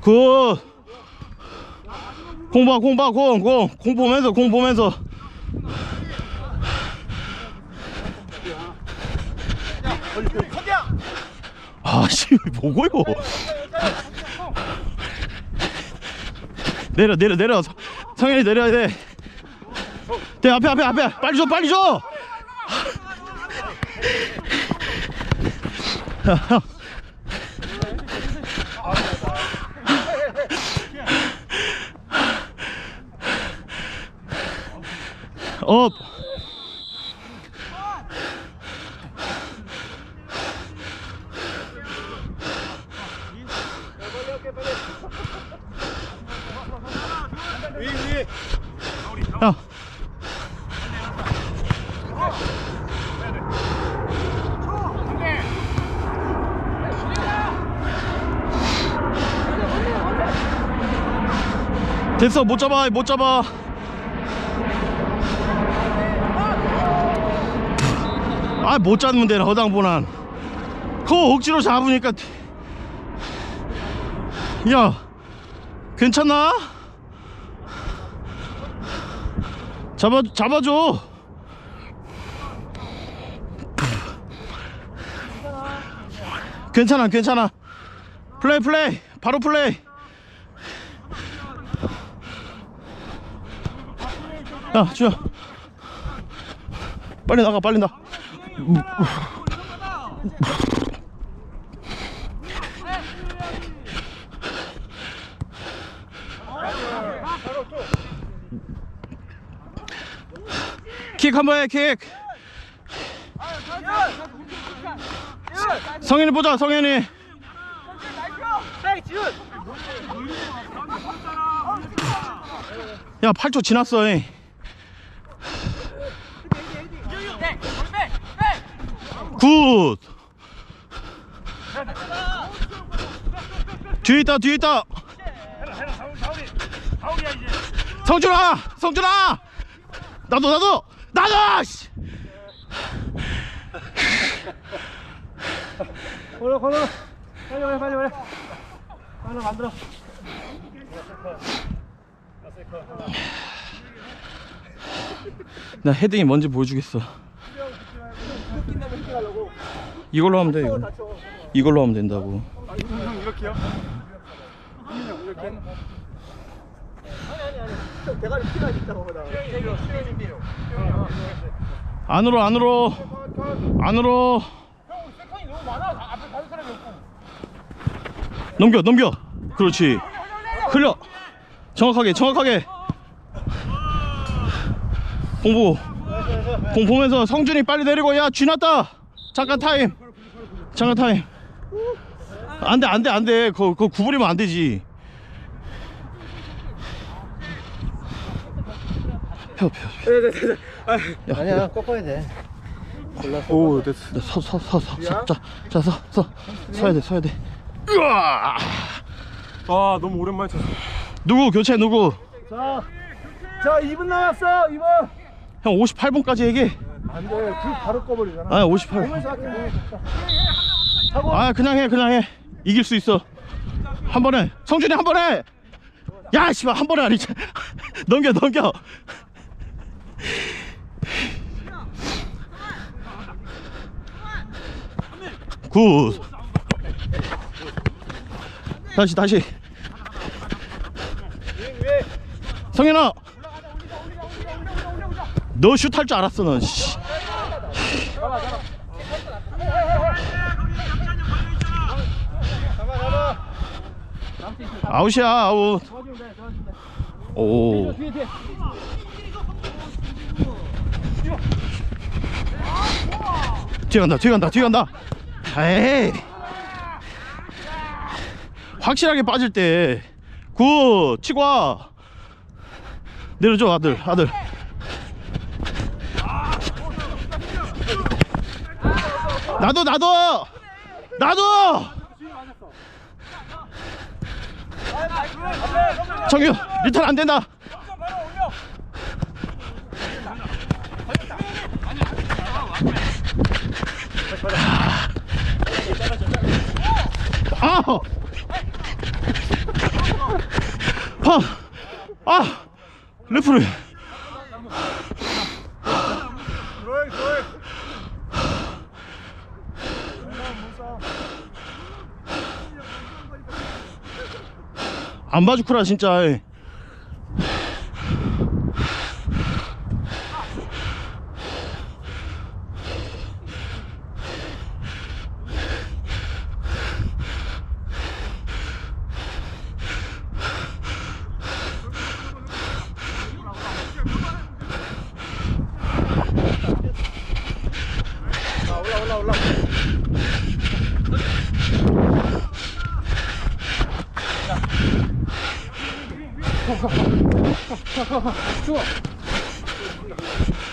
굿. 공봐 공봐 공공. 공 보면서 공 보면서. 아씨 뭐고요? 내려 내려 내려. 성- 성현이 내려야 돼. 네, 앞에 앞에 앞에. 빨리 줘 빨리 줘 형. 업 야. 됐어 못 잡아 못 잡아. 아 못 잡으면 되나 허당보난 그거 억지로 잡으니까 야 괜찮나? 잡아 잡아줘. 괜찮아 괜찮아. 플레이 플레이. 바로 플레이 야 주야. 빨리 나가 빨리 나. 킥 한 번 해 킥. 성현이 보자 성현이. 야 8초 지났어 이. 굿. 뒤에 있다 뒤에 있다. 성준아 성준아. 나도 나도. 나도 씨. 걸어 걸어. 빨리 빨리 빨리 빨리 하나 만들어. 나 헤딩이 뭔지 보여주겠어 이걸로 하면 돼 이거. 이걸로 하면 된다고. 형 이렇게요? 형 이렇게? 대가리 피가 진짜 거보다. 안으로 안으로. 안으로. 넘겨 넘겨. 그렇지. 흘려. 정확하게 정확하게. 공부. 공 보면서 성준이 빨리 내리고 야 쥐났다 잠깐 타임. 잠깐 타임. 안돼 안돼 안돼. 그거, 그거 구부리면 안 되지. 펴, 펴, 펴. 아니야 꺾어야 돼. 오 됐어. 서서서 서자자서서. 서야 돼 서야 돼. 으아! 아 너무 오랜만에 쳤어. 누구 교체 누구? 자, 자 2분 남았어 2분. 형 58분까지 얘기해 안돼. 불 바로 꺼버리잖아. 아 58. 보면서 할게 보면서 하고. 아 그냥 해 그냥 해. 이길 수 있어. 한 번에. 성준이 한 번에. 야 씨발 한 번에 아니지. 넘겨 넘겨. 굿. 다시 다시. 성현아. 너 슛 할 줄 알았어 넌 씨. 아웃이야 아웃. 오. 뒤에 뒤에 뒤에 간다 뒤에 간다 뒤에 간다. 에이. 확실하게 빠질 때굿 치고 와. 내려줘 아들 아들. 나도 나도. 나도 정유 리턴 안 된다. 아우 아! 레프를 아, 아! 안 봐주쿠라 진짜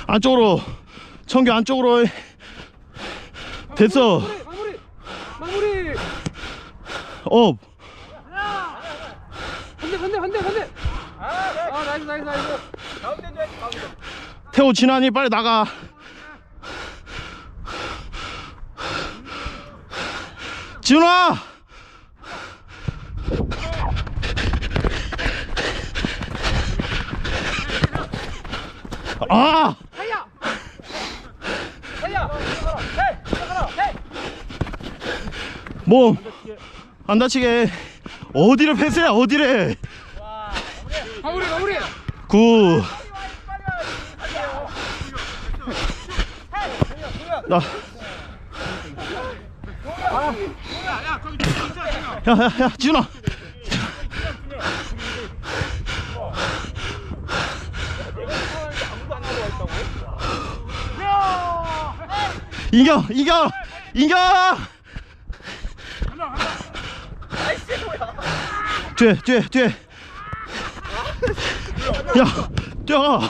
안쪽으로 청규 안쪽으로. 됐어. 마무리 마무리 업. 반대 반대 반대 반대. 아 나이스 나이스 나이스. 가운데 줘야지 가운데. 태호 진환이 빨리 나가. 진환아 아 하야 하야 몸 안 다치게 어디를 패스해 어디를 마무리 마무리 구 나. 야, 야, 야, 지훈아. 이겨, 이겨, 이겨. 뒤에, 뒤에, 뒤에. 야, 뛰어.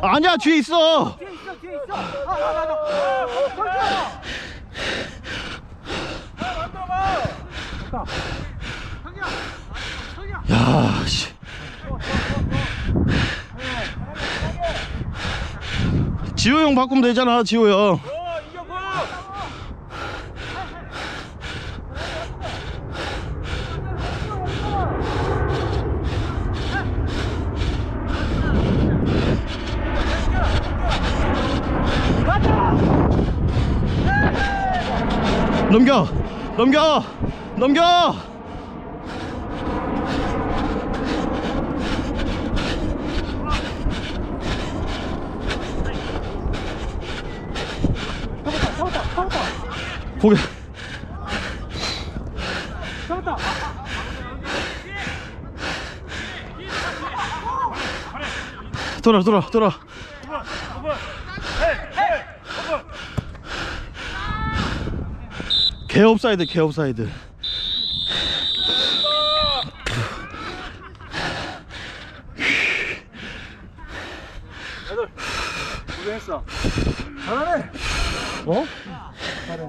아니야, 뒤에 있어. 야, 씨. 지호 형 바꾸면 되잖아, 지호 형. 넘겨, 넘겨, 넘겨. 고개. 잡았다 돌아, 돌아, 돌아. 개업사이드, 개업사이드. 고생했어 잘하네 어? 잘해